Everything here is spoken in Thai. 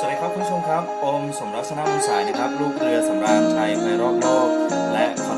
สวัสดีครับคุณผู้ชมครับ อมสมรัชนะมุสายนะครับ ลูกเรือสำราญชัยไปรอบโลก และคอน